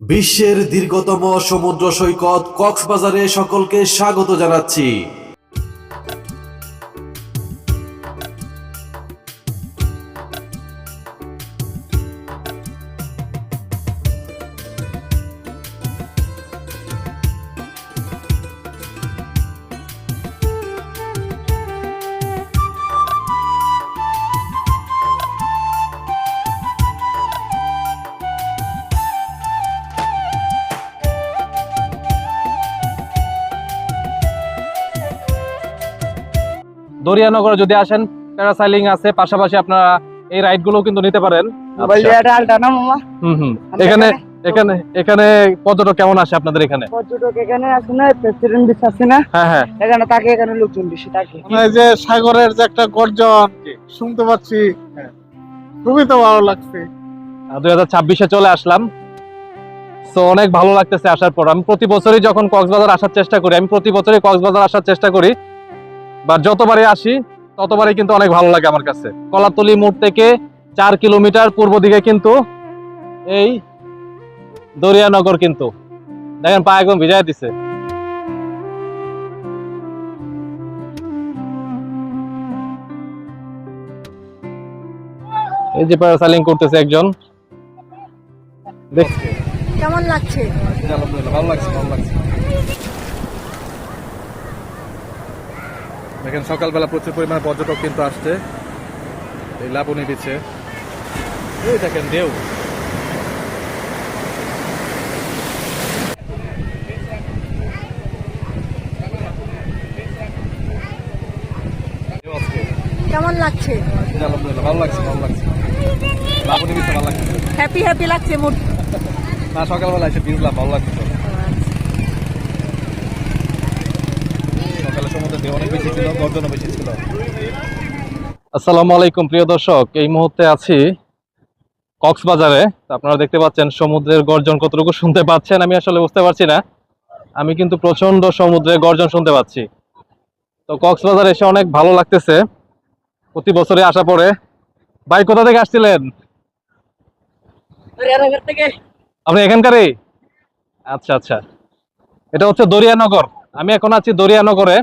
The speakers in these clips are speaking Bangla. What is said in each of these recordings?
বিশ্বের দীর্ঘতম সমুদ্র সৈকত কক্সবাজারে সকলকে স্বাগত জানাচ্ছি। দরিয়ানগরে যদি আসেন প্যারাসাইলিং আছে পাশাপাশি আপনারা এই রাইডগুলো কিন্তু নিতে পারেন। আচ্ছা। আমরা এখানে এখানে? এখানে পর্যটক কেমন আসে আপনাদের এখানে? পর্যটক এখানে আছে না প্রেসিডেন্ট বিচ আছে না? হ্যাঁ হ্যাঁ। এখানে তাকে এখানে লোকজন বেশি থাকে। মানে যে সাগরের যে একটা গর্জন শুনতে পাচ্ছি। খুবই তো ভালো লাগছে। দুই হাজার ছাব্বিশে চলে আসলাম। তো অনেক ভালো লাগতেছে আসার পর। আমি প্রতি বছরই যখন কক্সবাজার আসার চেষ্টা করি আমি প্রতি বছরই কক্সবাজার আসার চেষ্টা করি। বা যতবারে আসি ততবারই কিন্তু অনেক ভালো লাগে আমার কাছে। কলাতলি মোড় থেকে চার কিলোমিটার পূর্ব দিকে কিন্তু এই দরিয়ানগর কিন্তু। দেখেন পা একদম ভিজাই দিছে। এই যে প্যারাসাইলিং করতেছে একজন। দেখ কেমন লাগছে? ভালো লাগছে ভালো লাগছে। দেখেন সকালবেলা প্রচুর পরিমাণে পর্যটক কিন্তু আসছে। এই লাবণী দিচ্ছে এই দেখেন ঢেউ। আজকে। কেমন লাগছে? আলহামদুলিল্লাহ ভালো লাগছে ভালো লাগছে। লাবণী ভালো লাগছে। হ্যাপি হ্যাপি লাগছে মুড না সকালবেলা এসে ভিউগুলা ভালো লাগছে। সকালে অনেক বেশি ছিল গর্জনও বেশি ছিল। আসসালামু আলাইকুম প্রিয় দর্শক। এই মুহূর্তে আছি কক্সবাজারে। তো আপনারা দেখতে পাচ্ছেন সমুদ্রের গর্জন কতটুকু শুনতে পাচ্ছেন আমি আসলে বুঝতে পারছি না। আমি কিন্তু প্রচণ্ড সমুদ্রের গর্জন শুনতে পাচ্ছি। তো কক্সবাজার এসে অনেক ভালো লাগতেছে। প্রতি বছরে আসা পরে। ভাই কোথা থেকে আসছিলেন? আপনি এখানকারই? আচ্ছা আচ্ছা। এটা হচ্ছে দরিয়ানগর। আমি এখন আছি দরিয়ানগরে।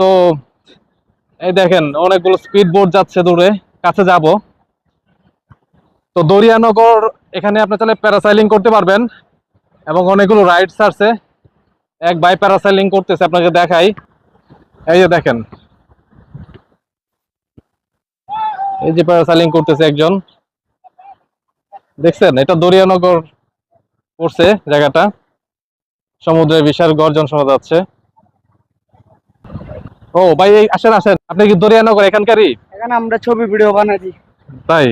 তো এই দেখেন, অনেকগুলো স্পিড বোট যাচ্ছে দূরে, কাছে যাব। তো দরিয়ানগর, এখানে আপনি তাহলে প্যারাসাইলিং করতে পারবেন, এবং অনেকগুলো রাইডস আছে। এক বাই প্যারাসাইলিং করতেছে, আপনাকে দেখাই। এই যে দেখেন। এই যে প্যারাসাইলিং করতেছে একজন। দেখছেন? এটা দরিয়ানগর পড়ছে জায়গাটা। সমুদ্রে বিশাল গর্জন শোনা যাচ্ছে। ও ভাই আসেন আসেন। আপনি কি দরিয়ানগর এখানকারই? এখানে আমরা ছবি ভিডিও বানাই তাই?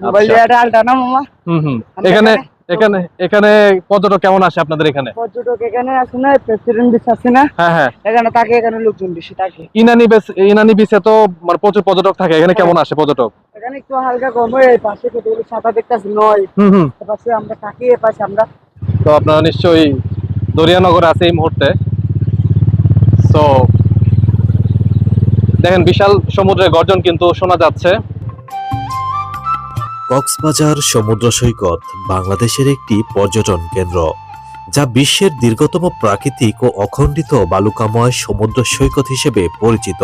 মোবাইল আচ্ছা। এখানে এখানে- এখানে পর্যটক কেমন আসে আপনাদের এখানে? পর্যটক এখানে আছে না প্রেসিডেন্ট বিচ আছে না। হ্যাঁ হ্যাঁ। এখানে লোকজন বেশি থাকে। ইনানি ইনানি বিচে তো মানে প্রচুর পর্যটক থাকে। এখানে কেমন আসে পর্যটক? এখানে একটু হালকা কম হয় এই পাশে কতগুলো ছাতা দেখতেছি নয়। হুম হুম। পাশে আমরা থাকি এ পাশে আমরা তো আপনারা নিশ্চয়ই দরিয়ানগরে আছে এই মুহূর্তে। তো দেখেন, বিশাল সমুদ্রের গর্জন কিন্তু শোনা যাচ্ছে। কক্সবাজার সমুদ্র সৈকত বাংলাদেশের একটি পর্যটন কেন্দ্র, যা বিশ্বের দীর্ঘতম প্রাকৃতিক ও অখণ্ডিত বালুকাময় সমুদ্র সৈকত হিসেবে পরিচিত।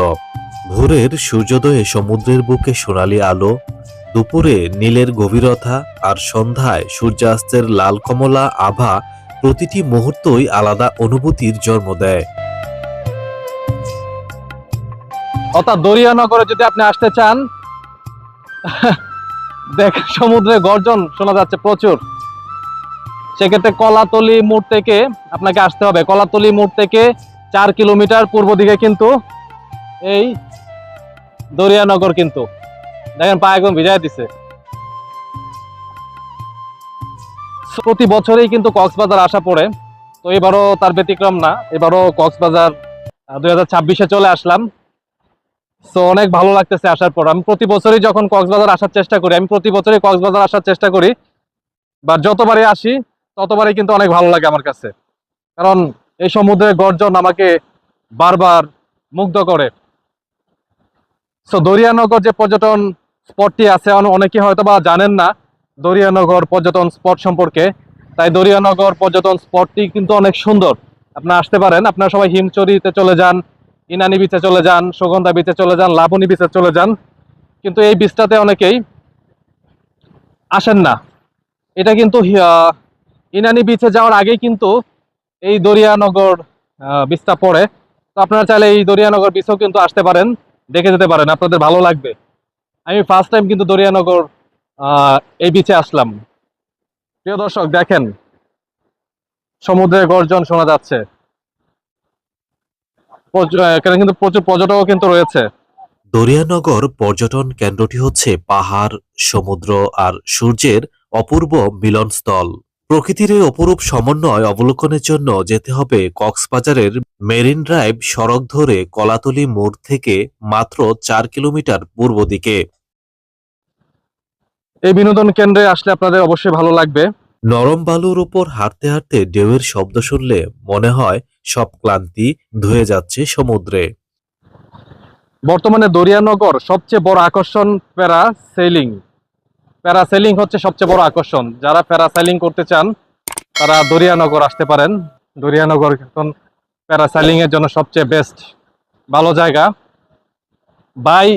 ভোরের সূর্যোদয়ে সমুদ্রের বুকে সোনালী আলো, দুপুরে নীলের গভীরতা, আর সন্ধ্যায় সূর্যাস্তের লাল কমলা আভা প্রতিটি মুহূর্তই আলাদা অনুভূতির জন্ম দেয়। অর্থাৎ দরিয়ানগরে যদি আপনি আসতে চান, দেখ, সমুদ্রে গর্জন শোনা যাচ্ছে প্রচুর। সেক্ষেত্রে কলাতলি মোড় থেকে আপনাকে আসতে হবে। কলাতলি মোড় থেকে চার কিলোমিটার পূর্ব দিকে কিন্তু এই দরিয়ানগর কিন্তু। দেখেন পা একদম ভিজাই দিছে। প্রতি বছরেই কিন্তু কক্সবাজার আসা পড়ে। তো এবারও তার ব্যতিক্রম না। এবারও কক্সবাজার দুই হাজার চলে আসলাম। তো অনেক ভালো লাগতেছে আসার পর। আমি প্রতি বছরই যখন কক্সবাজার আসার চেষ্টা করি, আমি প্রতি বছরই কক্সবাজার আসার চেষ্টা করি। বা যতবারই আসি, ততবারই কিন্তু অনেক ভালো লাগে আমার কাছে। কারণ এই সমুদ্রের গর্জন আমাকে বারবার মুগ্ধ করে। সো দরিয়ানগর যে পর্যটন স্পটটি আছে অনেকে হয়তো বা জানেন না, দরিয়ানগর পর্যটন স্পট সম্পর্কে। তাই দরিয়ানগর পর্যটন স্পটটি কিন্তু অনেক সুন্দর। আপনারা আসতে পারেন। আপনারা সবাই হিমচরিতে চলে যান। ইনানি বিচে চলে যান, সুগন্ধা বিচে চলে যান, লাবণী বিচে চলে যান। কিন্তু এই বিচটাতে অনেকেই আসেন না। এটা কিন্তু ইনানি বিচে যাওয়ার আগেই কিন্তু এই দরিয়ানগর বিচটা পড়ে। তো আপনারা চাইলে এই দরিয়ানগর বিচেও কিন্তু আসতে পারেন, দেখে যেতে পারেন, আপনাদের ভালো লাগবে। আমি ফার্স্ট টাইম কিন্তু দরিয়ানগর এই বিচে আসলাম। প্রিয় দর্শক, দেখেন, সমুদ্রের গর্জন শোনা যাচ্ছে। এখানে কিন্তু প্রচুর পর্যটকও কিন্তু রয়েছে। দরিয়ানগর পর্যটন কেন্দ্রটি হচ্ছে পাহাড় সমুদ্র আর সূর্যের অপূর্ব মিলনস্থল। প্রকৃতির এই অপরূপ সমন্বয় অবলোকনের জন্য যেতে হবে কক্সবাজারের মেরিন ড্রাইভ সড়ক ধরে কলাতলি মোড় থেকে মাত্র চার কিলোমিটার পূর্ব দিকে। এই বিনোদন কেন্দ্রে আসলে আপনাদের অবশ্যই ভালো লাগবে। নরম বালুর উপর হাঁটতে হাঁটতে ঢেউয়ের শব্দ শুনলে মনে হয় সব ক্লান্তি ধুয়ে যাচ্ছে সমুদ্রে। বর্তমানে দরিয়ানগর সবচেয়ে বড় আকর্ষণ প্যারা সেলিং প্যারা সেলিং হচ্ছে সবচেয়ে বড় আকর্ষণ। যারা প্যারা সেলিং করতে চান, তারা দরিয়ানগর আসতে পারেন। দরিয়ানগর এখন প্যারা সেলিং এর জন্য সবচেয়ে বেস্ট ভালো জায়গা। বাই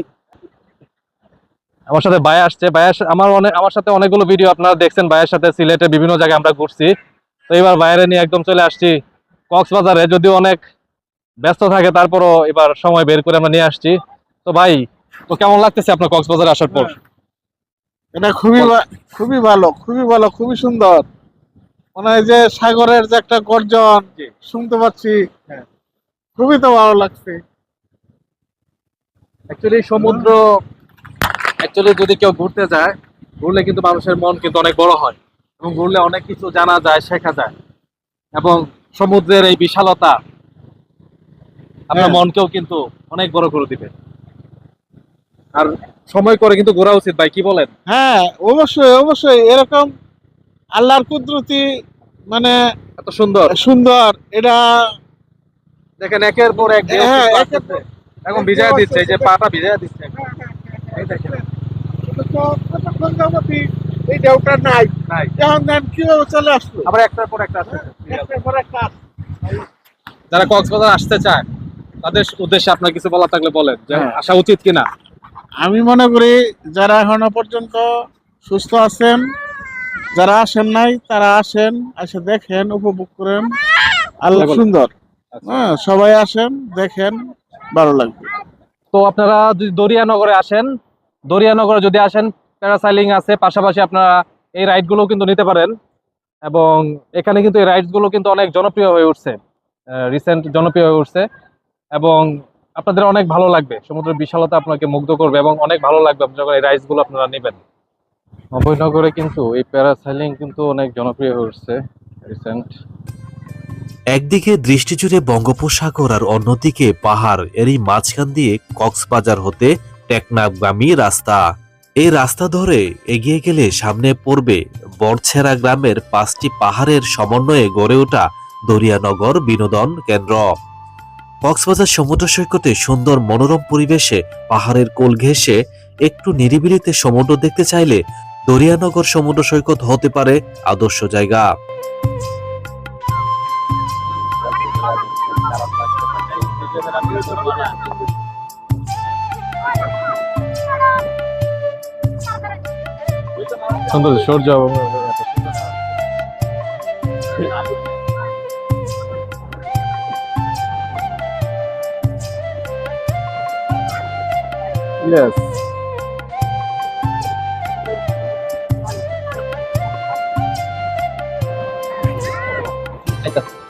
আমার সাথে বাই আসছে। বাই আমার অনেক আমার সাথে অনেকগুলো ভিডিও আপনারা দেখছেন। ভাইয়ের সাথে সিলেটে বিভিন্ন জায়গায় আমরা ঘুরছি। তো এবার বাইরে নিয়ে একদম চলে আসছি কক্সবাজারে। যদিও অনেক ব্যস্ত থাকে তারপরও এবার সময় বের করে আমরা নিয়ে আসছি। তো ভাই তো কেমন লাগতেছে আপনার কক্সবাজারে আসার পর? এটা খুবই খুবই ভালো খুবই ভালো খুবই সুন্দর। মনে হয় যে সাগরের যে একটা গর্জন শুনতে পাচ্ছি। হ্যাঁ। খুবই তো ভালো লাগছে। অ্যাকচুয়ালি সমুদ্র অ্যাকচুয়ালি যদি কেউ ঘুরতে যায় ঘুরলে কিন্তু মানুষের মন কিন্তু অনেক বড় হয় এবং ঘুরলে অনেক কিছু জানা যায় শেখা যায় এবং সমুদ্রের এই বিশালতা আপনার হ্যাঁ। মনকেও কিন্তু অনেক বড় করে দিবে। আর সময় করে কিন্তু ঘোরা উচিত ভাই কি বলেন? হ্যাঁ অবশ্যই অবশ্যই। এরকম আল্লাহর কুদরতি মানে এত সুন্দর। সুন্দর এটা দেখেন একের পর এক হ্যাঁ। এখন ভিজায় দিচ্ছে এই যে পাটা ভিজায় দিচ্ছে। এই দেখেন। কতক্ষণ যাবতই এই ঢেউটা নাই নাই এখন দেন কীভাবে চলে আসলো আবার একটার পর একটা আসতেছে একটার পর একটা আসছে। যারা কক্সবাজার আসতে চায় তাদের উদ্দেশ্যে আপনার কিছু বলা থাকলে বলেন যে হ্যাঁ। আসা উচিত কিনা আমি মনে করি যারা এখনও পর্যন্ত সুস্থ আছেন যারা আসেন নাই তারা আসেন এসে দেখেন উপভোগ করেন আল্লাহ সুন্দর আচ্ছা। হ্যাঁ সবাই আসেন দেখেন ভালো লাগবে তো আপনারা যদি দরিয়ানগরে আসেন দরিয়ানগরে যদি আসেন প্যারাসাইলিং আছে, পাশাপাশি আপনারা এই রাইডগুলো কিন্তু নিতে পারেন। এবং এখানে কিন্তু এই রাইডসগুলো কিন্তু অনেক জনপ্রিয় হয়ে উঠছে রিসেন্ট জনপ্রিয় হয়ে উঠছে। এবং আপনাদের অনেক ভালো লাগবে, সমুদ্রের বিশালতা আপনাকে মুগ্ধ করবে এবং অনেক ভালো লাগবে যখন এই রাইডসগুলো আপনারা নেবেন। অভয়নগরে কিন্তু এই প্যারাসাইলিং কিন্তু অনেক জনপ্রিয় হয়ে উঠছে রিসেন্ট একদিকে দৃষ্টি জুড়ে বঙ্গোপসাগর আর অন্যদিকে পাহাড়, এরই মাঝখান দিয়ে কক্সবাজার হতে টেকনাফগামী রাস্তা। এই রাস্তা ধরে এগিয়ে গেলে সামনে পড়বে বড়ছেরা গ্রামের পাঁচটি পাহাড়ের সমন্বয়ে গড়ে ওঠা দরিয়ানগর বিনোদন কেন্দ্র। কক্সবাজার সমুদ্র সৈকতে সুন্দর মনোরম পরিবেশে পাহাড়ের কোল ঘেঁষে একটু নিরিবিলিতে সমুদ্র দেখতে চাইলে দরিয়ানগর সমুদ্র সৈকত হতে পারে আদর্শ জায়গা। সুন্দর সূর্য Yes. Ahí está.